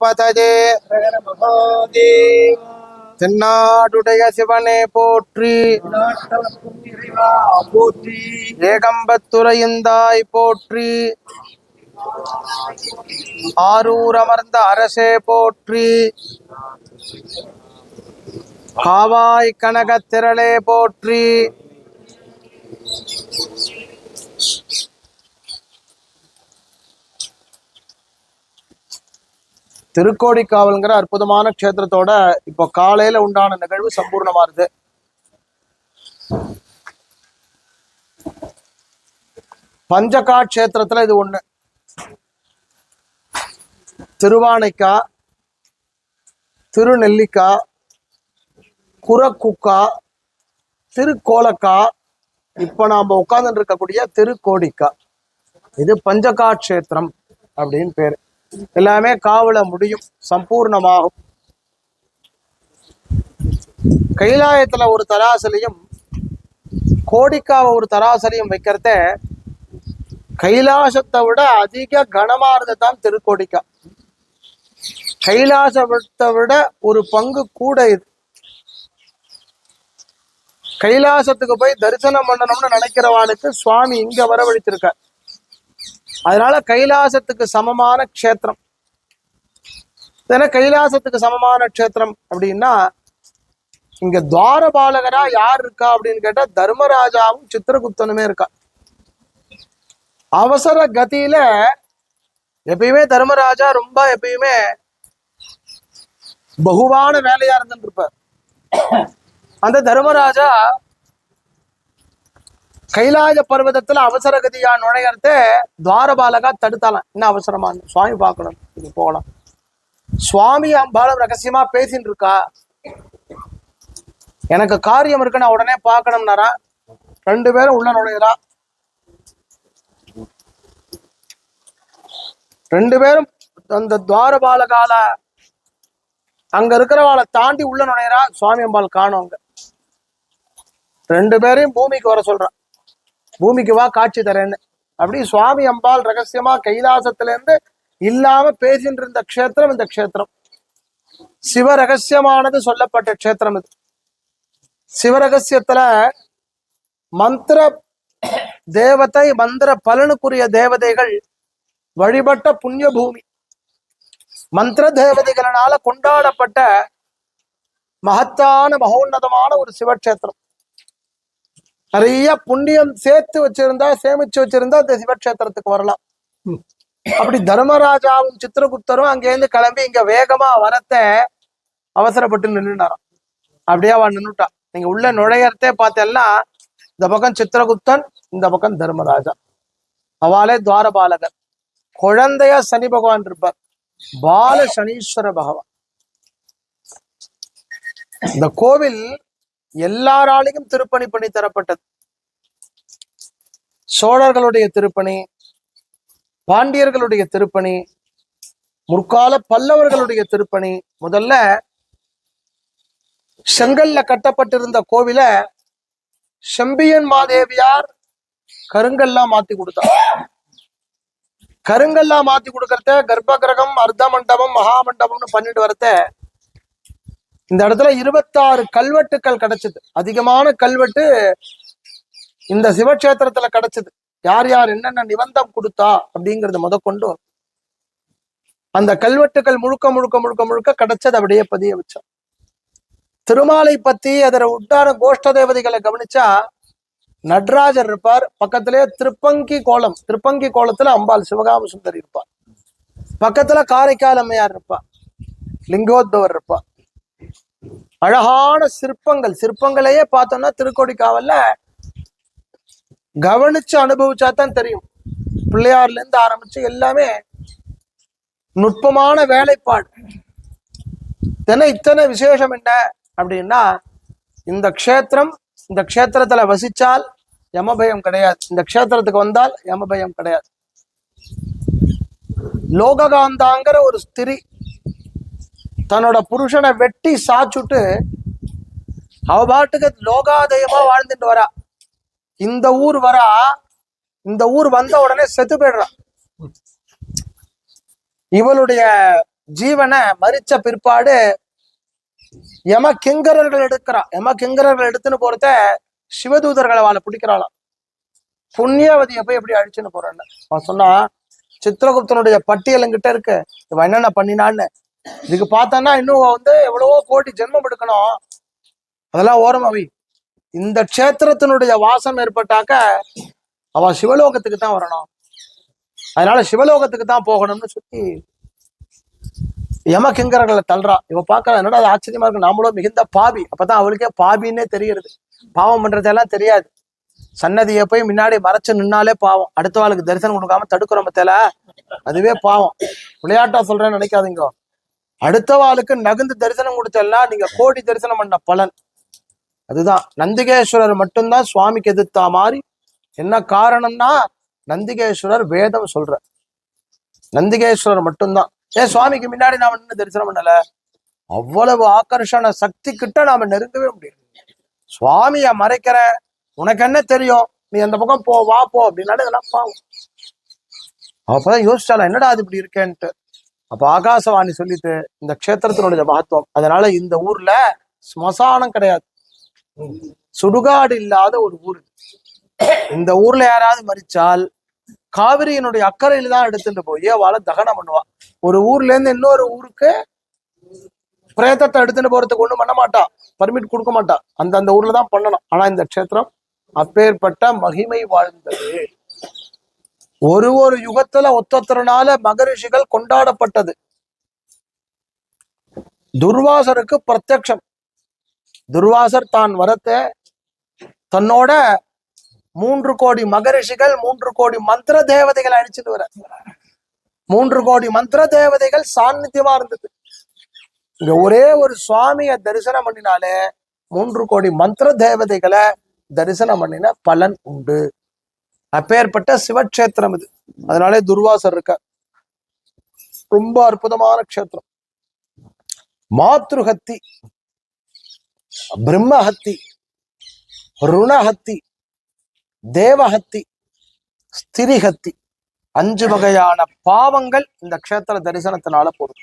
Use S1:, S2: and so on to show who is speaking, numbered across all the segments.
S1: பதஜே. தென்னாடுடைய சிவனே போற்றி.
S2: போற்றி
S1: போற்றி. ஆரூர் அமர்ந்த அரசே போற்றி. காவாய் கனகத் திரளே போற்றி. திருக்கோடிக்காவல்ங்கிற அற்புதமான க்ஷேத்திரத்தோட இப்போ காலையில உண்டான நிகழ்வு சம்பூர்ணமாறுது பஞ்சகா கஷேத்திரத்துல இது ஒண்ணு. திருவானைக்கா திருநெல்லிக்கா குரக்குக்கா திருக்கோலக்கா இப்ப நாம உட்கார்ந்துட்டு இருக்கக்கூடிய திருக்கோடிக்கா. இது பஞ்சகா கஷேத்திரம் அப்படின்னு பேரு. எல்லாமே காவல முடியும் சம்பூர்ணமாகும். கைலாயத்துல ஒரு தராசலையும் கோடிக்காவை ஒரு தராசலையும் வைக்கிறத கைலாசத்தை விட அதிக கனமா இருந்ததுதான் திருக்கோடிக்கா. கைலாசத்தை விட ஒரு பங்கு கூட இது. கைலாசத்துக்கு போய் தரிசனம் பண்ணணும்னு நினைக்கிறவாளுக்கு சுவாமி இங்க வரவழைத்திருக்கார். அதனால கைலாசத்துக்கு சமமான க்ஷேத்திரம். ஏன்னா கைலாசத்துக்கு சமமான க்ஷேத்திரம் அப்படின்னா இங்க துவாரபாலகரா யார் இருக்கா அப்படின்னு கேட்டா தர்மராஜாவும் சித்திரகுப்தனுமே இருக்கா. அவசர கதியில எப்பயுமே தர்மராஜா ரொம்ப எப்பயுமே பகுவான வேலையா இருந்துட்டு இருப்பார். அந்த தர்மராஜா கைலாய பர்வதத்துல அவசர கதியா நுழையறத துவாரபாலகா தடுத்தாலாம். என்ன அவசரமா? சுவாமி பார்க்கணும். இது போகலாம். சுவாமி அம்பாலம் ரகசியமா பேசின்னு இருக்கா எனக்கு காரியம் இருக்கு நான் உடனே பார்க்கணும்னாரா? ரெண்டு பேரும் உள்ள நுழையிறா? ரெண்டு பேரும் அந்த துவாரபாலகால அங்க இருக்கிறவாளை தாண்டி உள்ள நுழையிறா? சுவாமி அம்பாள் காணும் அங்க ரெண்டு பேரையும் பூமிக்கு வர சொல்றான் பூமிக்கு வா காட்சி தரேன்னு. அப்படி சுவாமி அம்பாள் ரகசியமா கைலாசத்துல இருந்து இல்லாம பேசின்ற இந்த க்ஷேத்திரம் இந்த க்ஷேத்திரம். சிவ ரகசியமானது சொல்லப்பட்ட க்ஷேத்திரம் இது. சிவரகசியத்துல மந்திர தேவதை மந்திர பலனுக்குரிய தேவதைகள் வழிபட்ட புண்ணிய பூமி மந்திர தேவதைகளினால கொண்டாடப்பட்ட மகத்தான மகோன்னதமான ஒரு சிவக்ஷேத்திரம். நிறைய புண்ணியம் சேர்த்து வச்சிருந்தா சேமிச்சு வச்சிருந்தா இந்த சிவக்ஷேத்திரத்துக்கு வரலாம். அப்படி தர்மராஜாவும் சித்திரகுப்தரும் அங்கேருந்து கிளம்பி இங்க வேகமா வரத்த அவசரப்பட்டு நின்றுனாராம் அப்படியே அவன் நின்னுட்டா நீங்க உள்ள நுழையறதே பார்த்தேன்னா இந்த பக்கம் சித்திரகுப்தன் இந்த பக்கம் தர்மராஜா. அவளே துவாரபாலகர். குழந்தையா சனி பகவான் இருப்பார். பால சனீஸ்வர பகவான். இந்த கோவில் எல்லாராலையும் திருப்பணி பண்ணி தரப்பட்டது. சோழர்களுடைய திருப்பணி பாண்டியர்களுடைய திருப்பணி முற்கால பல்லவர்களுடைய திருப்பணி முதல்ல செங்கல்ல கட்டப்பட்டிருந்த கோவில செம்பியன் மாதேவியார் கருங்கல்லா மாத்தி கொடுத்தார். கருங்கல்லா மாத்தி கொடுக்கறத கர்ப்ப கிரகம் அர்த்த மண்டபம் மகா மண்டபம்னு பண்ணிட்டு வரத இந்த இடத்துல இருபத்தாறு கல்வெட்டுக்கள் கிடைச்சது. அதிகமான கல்வெட்டு இந்த சிவக்ஷேத்திரத்துல கிடைச்சது. யார் யார் என்னென்ன நிபந்தம் கொடுத்தா அப்படிங்கறத முத கொண்டு அந்த கல்வெட்டுக்கள் முழுக்க முழுக்க முழுக்க முழுக்க கிடைச்சது அப்படியே பதிய வச்சோம். திருமாலை பத்தி அதர உட்டான கோஷ்ட தேவதைகளை கவனிச்சா நடராஜர் இருப்பார். பக்கத்திலே திருப்பங்கி கோலம் திருப்பங்கி கோலத்துல அம்பாள் சிவகாம சுந்தரி இருப்பார். பக்கத்துல காரைக்கால் அம்மையார் இருப்பார். லிங்கோத்பவர் இருப்பார். அழகான சிற்பங்கள். சிற்பங்களையே பார்த்தோம்னா திருக்கோடிக்காவல்ல கவனிச்சு அனுபவிச்சா தான் தெரியும். பிள்ளையார்ல இருந்து ஆரம்பிச்சு எல்லாமே நுட்பமான வேலைப்பாடு. தின இத்தனை விசேஷம் என்ன அப்படின்னா இந்த க்ஷேத்திரம் இந்த க்ஷேத்திரத்துல வசிச்சால் யமபயம் கிடையாது. இந்த க்ஷேத்திரத்துக்கு வந்தால் யமபயம் கிடையாது. லோககாந்தாங்கிற ஒரு ஸ்திரி தன்னோட புருஷனை வெட்டி சாச்சுட்டு அவ பாட்டுக்கு லோகாதயமா வாழ்ந்துட்டு வரா. இந்த ஊர் வரா இந்த ஊர் வந்த உடனே செத்து போயிடுறான் இவளுடைய ஜீவனை மறிச்ச பிற்பாடு யம கிங்கரர்கள் எடுக்கிறா. யம கிங்கரர்கள் எடுத்துன்னு போறத சிவதூதர்களை அவளை பிடிக்கிறாளாம். புண்ணியவதியை போய் எப்படி அழிச்சுன்னு போறான்னு. அவன் சொன்னா சித்திரகுப்தனுடைய பட்டியல் என்கிட்ட இருக்கு. இவன் என்னென்ன பண்ணினான்னு. இதுக்கு பார்த்தோன்னா இன்னும் வந்து எவ்வளவோ கோடி ஜென்மம் எடுக்கணும். அதெல்லாம் ஓரம் அவை இந்த க்ஷேத்திரத்தினுடைய வாசம் ஏற்பட்டாக்க அவ சிவலோகத்துக்கு தான் வரணும். அதனால சிவலோகத்துக்கு தான் போகணும்னு சுத்தி யமகிங்கரர்களை தள்ளுறா. இவ பார்க்கற என்னடா அது ஆச்சரியமா இருக்கு? நாமளும் மிகுந்த பாவி. அப்பதான் அவளுக்கே பாவின்னே தெரிகிறது. பாவம் பண்றதெல்லாம் தெரியாது. சன்னதியை போய் முன்னாடி மறைச்சு நின்னாலே பாவம். அடுத்த ஆளுக்கு தரிசனம் கொடுக்காம தடுக்கிறோம் பத்தில அதுவே பாவம். விளையாட்டா சொல்றேன்னு நினைக்காதீங்க. அடுத்தவாளுக்கு நகுந்து தரிசனம் கொடுத்தல்னா நீங்க கோடி தரிசனம் பண்ண பலன். அதுதான். நந்திகேஸ்வரர் மட்டும்தான் சுவாமிக்கு எதிர்த்தா மாதிரி என்ன காரணம்னா நந்திகேஸ்வரர் வேதம் சொல்ற. நந்திகேஸ்வரர் மட்டும்தான். ஏன் சுவாமிக்கு முன்னாடி நாம நின்று தரிசனம் பண்ணல? அவ்வளவு ஆக்கர்ஷண சக்தி கிட்ட நாம நெருங்கவே முடியாது சுவாமிய மறைக்கிற உனக்கு என்ன தெரியும்? நீ அந்த பக்கம் போ வா போ அப்படின்னாலும் இதெல்லாம் பாவம். அப்பதான் யோசிச்சாலும் என்னடா அது இப்படி இருக்கேன்ட்டு? அப்ப ஆகாசவாணி சொல்லிட்டு இந்த க்ஷேத்திரத்தினுடைய மகத்துவம். அதனால இந்த ஊர்ல ஸ்மசானம் கிடையாது. சுடுகாடு இல்லாத ஒரு ஊர் இந்த ஊர்ல யாராவது மறிச்சால் காவிரியினுடைய அக்கறையில தான் எடுத்துட்டு போய் அவளை தகனம் பண்ணுவா. ஒரு ஊர்ல இருந்து இன்னொரு ஊருக்கு பிரேதத்தை எடுத்துட்டு போறதுக்கு ஒண்ணும் பண்ண மாட்டான் பர்மிட் கொடுக்க மாட்டான் அந்த அந்த ஊர்ல தான் பண்ணணும். ஆனா இந்த க்ஷேத்திரம் அப்பேற்பட்ட மகிமை வாழ்ந்தது. ஒரு ஒரு யுகத்துல ஒத்தொத்தரனால மகரிஷிகள் கொண்டாடப்பட்டது. துர்வாசருக்கு பிரத்யக்ஷம். துர்வாசர் தான் வரத்தை தன்னோட மூன்று கோடி மகரிஷிகள் மூன்று கோடி மந்திர தேவதைகள் அழிச்சிட்டு வர. மூன்று கோடி மந்திர தேவதைகள் சாநித்தியமா இருந்தது. இங்க ஒரே ஒரு சுவாமிய தரிசனம் பண்ணினாலே மூன்று கோடி மந்திர தேவதைகளை தரிசனம் பண்ணின பலன் உண்டு. அப்பேற்பட்ட சிவக்ஷேத்திரம் இது. அதனாலே துர்வாசர் இருக்க ரொம்ப அற்புதமான க்ஷேத்திரம். மாத்ருஹத்தி பிரம்மஹத்தி ருணஹத்தி தேவஹத்தி ஸ்திரிஹத்தி. அஞ்சு வகையான பாவங்கள் இந்த க்ஷேத்திர தரிசனத்தினால போடும்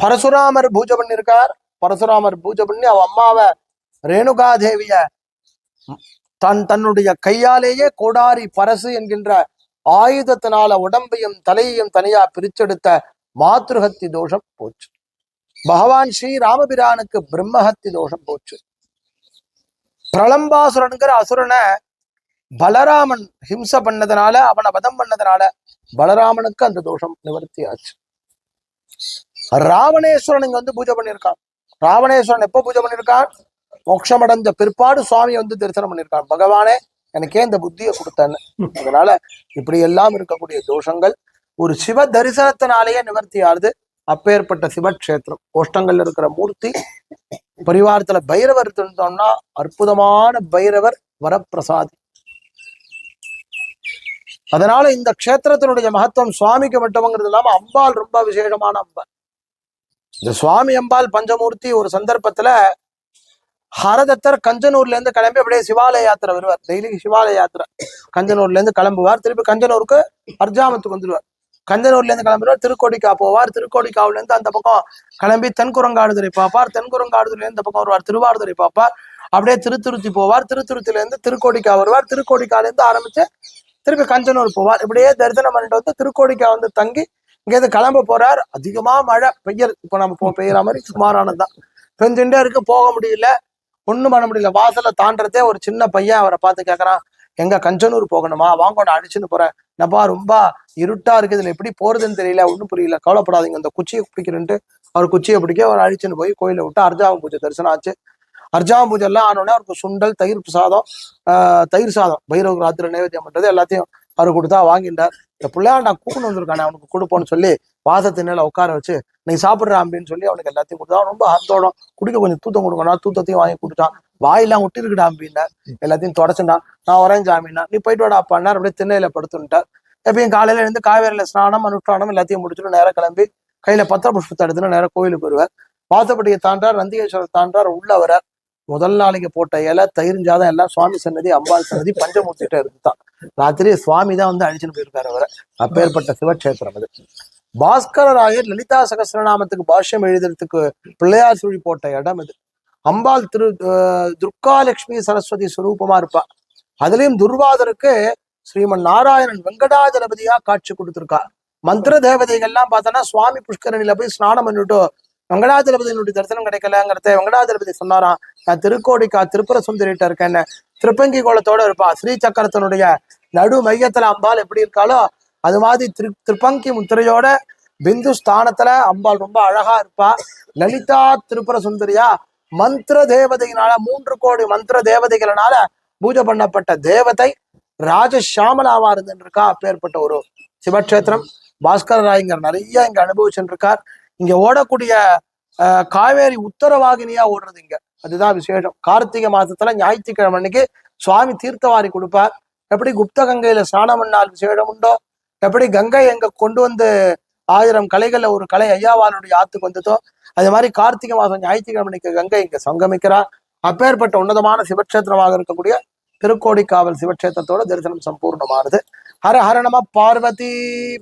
S1: பரசுராமர் பூஜை பண்ணியிருக்கார் பரசுராமர் பூஜை பண்ணி அவ அம்மாவை ரேணுகாதேவிய தன் தன்னுடைய கையாலேயே கோடாரி பரசு என்கின்ற ஆயுதத்தினால உடம்பையும் தலையையும் தனியா பிரிச்செடுத்த மாத்ருஹத்தி தோஷம் போச்சு. பகவான் ஸ்ரீ ராமபிரானுக்கு பிரம்மஹத்தி தோஷம் போச்சு. பிரளம்பாசுரனுங்கிற அசுரனை பலராமன் ஹிம்ச பண்ணதுனால அவனை வதம் பண்ணதுனால பலராமனுக்கு அந்த தோஷம் நிவர்த்தி ஆச்சு ராவணேஸ்வரன் இங்க வந்து பூஜை பண்ணியிருக்கான். ராவணேஸ்வரன் எப்போ பூஜை பண்ணியிருக்கான்? மோட்சமடைஞ்ச பிற்பாடு சுவாமி வந்து தரிசனம் பண்ணியிருக்கான். பகவானே எனக்கே இந்த புத்தியை கொடுத்தேன்னு. அதனால இப்படி எல்லாம் இருக்கக்கூடிய தோஷங்கள் ஒரு சிவ தரிசனத்தினாலேயே நிவர்த்தி ஆகுது அப்பேற்பட்ட சிவக்ஷேத்திரம் கோஷ்டங்கள்ல இருக்கிற மூர்த்தி பரிவாரத்துல பைரவர் இருந்தோம்னா அற்புதமான பைரவர் வரப்பிரசாதி. அதனால இந்த க்ஷேத்திரத்தினுடைய மகத்துவம் சுவாமிக்கு மட்டும்ங்கிறது இல்லாம அம்பாள் ரொம்ப விசேஷமான அம்பாள். இந்த சுவாமி அம்பாள் பஞ்சமூர்த்தி ஒரு சந்தர்ப்பத்துல ஹரதத்தர் கஞ்சனூர்ல இருந்து கிளம்பி அப்படியே சிவாலய யாத்திரை வருவார். டெய்லி சிவாலய யாத்திரை. கஞ்சனூர்ல இருந்து கிளம்புவார். திருப்பி கஞ்சனூருக்கு அர்ஜாமத்துக்கு வந்துடுவார் கஞ்சனூர்ல இருந்து கிளம்புவார். திருக்கோடிக்கா போவார். திருக்கோடிக்காவில இருந்து அந்த பக்கம் கிளம்பி தென்குரங்காடுதுறை பார்ப்பார். தென்குரங்காடுதுறையில இருந்து இந்த பக்கம் வருவார். திருவாரூரை பார்ப்பார். அப்படியே திருத்துருத்தி போவார். திருத்துருத்தில இருந்து திருக்கோடிக்கா வருவார். திருக்கோடிக்கால இருந்து ஆரம்பிச்சு திருப்பி கஞ்சனூர் போவார். இப்படியே தரிசனம் பண்ணிட்டு வந்து திருக்கோடிக்கா வந்து தங்கி இங்கேருந்து கிளம்ப போறார். அதிகமா மழை பெய்யல் இப்போ நம்ம போ பெய்யற மாதிரி சுமாரானதுதான். பெஞ்சுட்டே இருக்கு. போக முடியல. ஒன்றும் பண்ண முடியல. வாசலை தாண்டதே ஒரு சின்ன பையன் அவரை பார்த்து கேட்குறான் எங்க கஞ்சனூர் போகணுமா? வாங்க நான் அடிச்சுன்னு போறேன். நப்பா ரொம்ப இருட்டா இருக்குது. இதுல எப்படி போறதுன்னு தெரியல. ஒன்றும் புரியல. கவலைப்படாதீங்க. அந்த குச்சியை பிடிக்கிறேன்ட்டு அவர் குச்சியை பிடிக்க அவர் அழிச்சுன்னு போய் கோயிலை விட்டு அர்ஜாம பூஜை தரிசனம் ஆச்சு. அர்ஜாம பூஜை எல்லாம் ஆனோடனே அவருக்கு சுண்டல் தயிர் சாதம் தயிர் சாதம் பைரவ ராத்திரி நைவேத்தியம் பண்றது எல்லாத்தையும் அவர் கொடுத்தா வாங்கிட்டார். இந்த பிள்ளையா நான் கூப்பிட்டு வந்திருக்கானே அவனுக்கு கொடுப்போன்னு சொல்லி வாசத்தினால உட்கார வச்சு நீ சாப்பிடுற அப்படின்னு சொல்லி அவனுக்கு எல்லாத்தையும் கொடுத்தா. ரொம்ப ஹந்தோடம் குடிக்க கொஞ்சம் தூத்தம் கொடுக்கணும் தூத்தத்தையும் வாங்கி கொடுத்தான் வாயெல்லாம் ஒட்டி இருக்குடா அப்படின்னா எல்லாத்தையும் தொடச்சுட்டான். நான் வரேன் ஜாமீனா நீ போயிட்டு வாடா அப்பான்னா அப்படியே திண்ணையில படுத்துட்டார் எப்பயும் காலையில இருந்து காவேரியில ஸ்நானம் அனுஷ்டானம் எல்லாத்தையும் முடிச்சுட்டு நேரம் கிளம்பி கையில பத்திர புஷ்பத்தை எடுத்துட்டு நேரம் கோயிலுக்கு வருவார். வாசப்படியை தாண்டார் நந்திகேஸ்வரர் தாண்டார் உள்ள வரார் முதல் நாளைக்கு போட்ட இலை தயிரிஞ்சாதான் எல்லாம் சுவாமி சன்னதி அம்பாள் சன்னதி பஞ்சமூர்த்திட்ட இருந்துதான். ராத்திரி சுவாமி தான் வந்து அழிச்சுன்னு போயிருக்காரு அவரை. அப்பேற்பட்ட சிவக்ஷேத்திரம் அது. பாஸ்கரராயர் லலிதா சகஸ்ரநாமத்துக்கு பாஷ்யம் எழுதுறதுக்கு பிள்ளையார் சுழி போட்ட இடம் இது. அம்பாள் திரு துர்காலட்சுமி சரஸ்வதி சுரூபமா இருப்பா. அதுலயும் துர்வாதருக்கு ஸ்ரீமன் நாராயணன் வெங்கடாஜலபதியா காட்சி கொடுத்திருக்கா. மந்திர தேவதைகள்லாம் பார்த்தோன்னா சுவாமி புஷ்கரணியில போய் ஸ்நானம் பண்ணிட்டு வெங்கடாஜலபதியினுடைய தரிசனம் கிடைக்கலங்கிறத வெங்கடாஜலபதி சொன்னாராம். நான் திருக்கோடிக்கா திருப்புர சுந்தரிட்ட இருக்கேன்னு. திருப்பங்கி கோலத்தோட இருப்பா. ஸ்ரீ சக்கரத்தினுடைய நடு மையத்துல அம்பாள் எப்படி இருக்காளோ அது மாதிரி திரு திருப்பங்கி முத்திரையோட பிந்து ஸ்தானத்துல அம்பாள் ரொம்ப அழகா இருப்பா. லலிதா திருப்புர சுந்தரியா மந்திர தேவதையினால மூன்று கோடி மந்திர தேவதைகளினால பூஜை பண்ணப்பட்ட தேவதை ராஜஷாமலாவா இருந்துருக்கா அப்பேற்பட்ட ஒரு சிவக்ஷேத்திரம். பாஸ்கர ராய்ங்கர் நிறைய இங்க அனுபவிச்சுருக்கார். இருக்கார் இங்க ஓடக்கூடிய காவேரி உத்தரவாகினியா ஓடுறது இங்க. அதுதான் விசேஷம். கார்த்திகை மாசத்துல ஞாயிற்றுக்கிழமை அன்னைக்கு சுவாமி தீர்த்தவாரி கொடுப்பார். எப்படி குப்த கங்கையில ஸ்நானம் பண்ணால் விசேடம் உண்டோ? எப்படி கங்கை எங்க கொண்டு வந்து ஆயிரம் கலைகள்ல ஒரு கலை ஐயாவாளுடைய ஆத்துக்கு வந்ததோ அது மாதிரி கார்த்திகை மாதம் ஞாயிற்றுக்கிழமை அன்னைக்கு கங்கை இங்க சங்கமிக்கிறார் அப்பேற்பட்ட உன்னதமான சிவக்ஷேத்திரமாக இருக்கக்கூடிய திருக்கோடிக்காவல் சிவக்ஷேத்திரத்தோட தரிசனம் சம்பூர்ணமானது. ஹர ஹர நம பார்வதி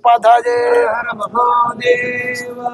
S1: பதஜே.
S2: ஹர மகாதேவா.